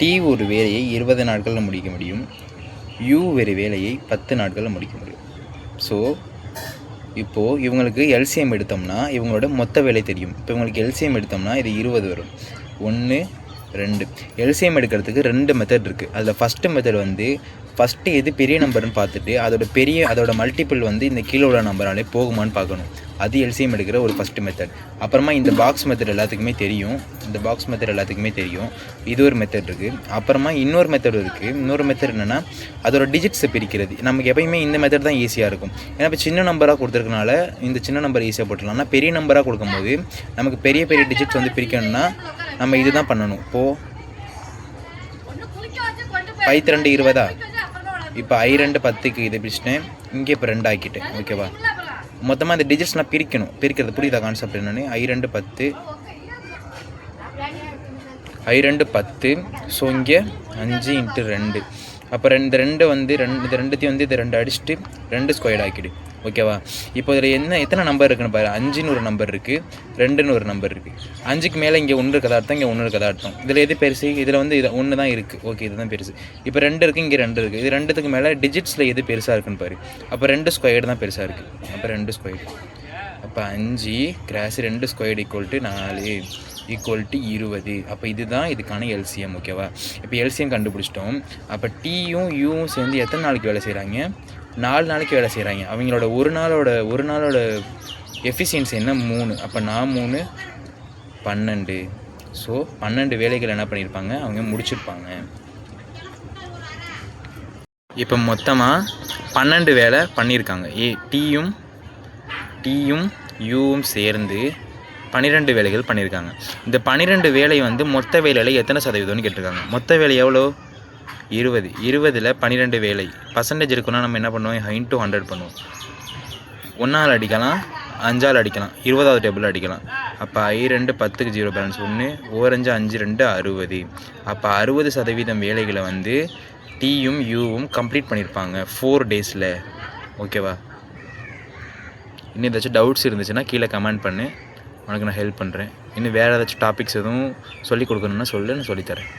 D ஒரு வேலையை இருபது நாட்களில் முடிக்க முடியும். யூ ஒரு வேலையை பத்து நாட்களில் முடிக்க முடியும். ஸோ இப்போது இவங்களுக்கு எல்சிஎம் எடுத்தோம்னா இவங்களோட மொத்த வேலை தெரியும். இப்போ இவங்களுக்கு எல்சிஎம் எடுத்தோம்னா இது இருபது வரும். ஒன்று ரெண்டு. எல்சிஎம் எடுக்கிறதுக்கு ரெண்டு மெத்தட் இருக்குது அதில் ஃபஸ்ட்டு மெத்தட் வந்து ஃபஸ்ட்டு எது பெரிய நம்பர்னு பார்த்துட்டு அதோட பெரிய அதோட மல்டிபிள் வந்து இந்த கீழே உள்ள நம்பராலே போகுமான்னு பார்க்கணும். அது எல்சிஎம் எடுக்கிற ஒரு ஃபஸ்ட்டு மெத்தட் அப்புறமா இந்த பாக்ஸ் மெத்தட் எல்லாத்துக்குமே தெரியும். இந்த பாக்ஸ் மெத்தட் எல்லாத்துக்குமே தெரியும். இது ஒரு மெத்தட் இருக்குது அப்புறமா இன்னொரு மெத்தட் இருக்குது இன்னொரு மெத்தட் என்னென்னா அதோட டிஜிட்ஸை பிரிக்கிறது. நமக்கு எப்பயுமே இந்த மெத்தட் தான் ஈஸியாக இருக்கும். ஏன்னா இப்போ சின்ன நம்பராக கொடுத்துருக்கனால இந்த சின்ன நம்பர் ஈஸியாக போட்டுடலாம் பெரிய நம்பராக கொடுக்கும்போது நமக்கு பெரிய பெரிய டிஜிட்ஸ் வந்து பிரிக்கணும்னா நம்ம இதுதான் பண்ணணும். இப்போது பைத்திரண்டு இருபதா? இப்போ ஐ ரெண்டு பத்துக்கு இது பிரிச்சிட்டேன். இங்கே இப்போ ரெண்டு ஆக்கிட்டேன். ஓகேவா மொத்தமாக இந்த டிஜிட்ஸ்லாம் பிரிக்கணும். பிரிக்கிறது புரியுதா கான்செப்ட் என்னென்னு? ஐ ரெண்டு பத்து. ஐ ரெண்டு பத்து. ஸோ இங்கே அஞ்சு இன்ட்டு ரெண்டு. அப்போ ரெண்டு ரெண்டு வந்து ரெண்டு இது ரெண்டுத்தையும் வந்து இது ரெண்டு அடிச்சுட்டு ரெண்டு ஸ்கொயர்ட் ஆக்கிடு. ஓகேவா இப்போ இதில் என்ன எத்தனை நம்பர் இருக்குன்னு பாரு. அஞ்சுன்னு ஒரு நம்பர் இருக்குது ரெண்டுன்னு ஒரு நம்பர் இருக்குது அஞ்சுக்கு மேலே இங்கே ஒன்று இருக்கதா அர்த்தம். இங்கே ஒன்று இருக்கதா அர்த்தம். இதில் எது பெருசு? இதில் வந்து இது ஒன்று தான் இருக்குது ஓகே இதுதான் பெருசு. இப்போ ரெண்டு இருக்குது இங்கே ரெண்டு இருக்குது இது ரெண்டுத்துக்கு மேலே டிஜிட்ஸில் எது பெருசாக இருக்குன்னு பாரு. அப்போ ரெண்டு ஸ்கொயர்டு தான் பெருசாக இருக்குது அப்போ ரெண்டு ஸ்கொயர்டு அப்போ அஞ்சு கிராஸ் ரெண்டு ஸ்கொயர்டு ஈக்குவல் டு நாலு ஈக்குவல் டு இருபது. அப்போ இதுதான் இதுக்கான எல்சிஎம் ஓகேவா இப்போ எல்சிஎம் கண்டுபிடிச்சிட்டோம். அப்போ டீயும் யூவும் சேர்ந்து எத்தனை நாளைக்கு வேலை செய்கிறாங்க நாலு நாளைக்கு வேலை செய்கிறாங்க அவங்களோட ஒரு நாளோட ஒரு நாளோட எஃபிஷியன்சி என்ன? மூணு. அப்போ நான் மூணு பன்னெண்டு. ஸோ பன்னெண்டு வேலைகள் என்ன பண்ணியிருப்பாங்க அவங்க முடிச்சிருப்பாங்க. இப்போ மொத்தமாக பன்னெண்டு வேலை பண்ணியிருக்காங்க ஏ டீயும் டீயும் யூவும் சேர்ந்து பன்னிரெண்டு வேலைகள் பண்ணியிருக்காங்க. இந்த பன்னிரெண்டு வேலை வந்து மொத்த வேலையில் எத்தனை சதவீதம்னு கேட்டிருக்காங்க. மொத்த வேலை எவ்வளோ? இருபது. இருபதில் பன்னிரெண்டு வேலை. பர்சன்டேஜ் இருக்குன்னா நம்ம என்ன பண்ணுவோம்? ஹைன் டூ ஹண்ட்ரட் பண்ணுவோம். ஒன்றால் அடிக்கலாம் அஞ்சால் அடிக்கலாம் இருபதாவது டேபிள் அடிக்கலாம். அப்போ ஐ ரெண்டு பத்துக்கு ஜீரோ பேலன்ஸ் ஒன்று ஓரஞ்சு அஞ்சு ரெண்டு அறுபது. அப்போ அறுபது சதவீதம் வேலைகளை வந்து டீயும் யூவும் கம்ப்ளீட் பண்ணியிருப்பாங்க. ஃபோர் டேஸில் ஓகேவா இன்னும் ஏதாச்சும் டவுட்ஸ் இருந்துச்சுன்னா கீழே கமெண்ட் பண்ணு. உனக்கு நான் ஹெல்ப் பண்ணுறேன் இன்னும் வேறு ஏதாச்சும் டாபிக்ஸ் எதுவும் சொல்லிக் கொடுக்கணுன்னா சொல்லு நான் சொல்லித்தரேன்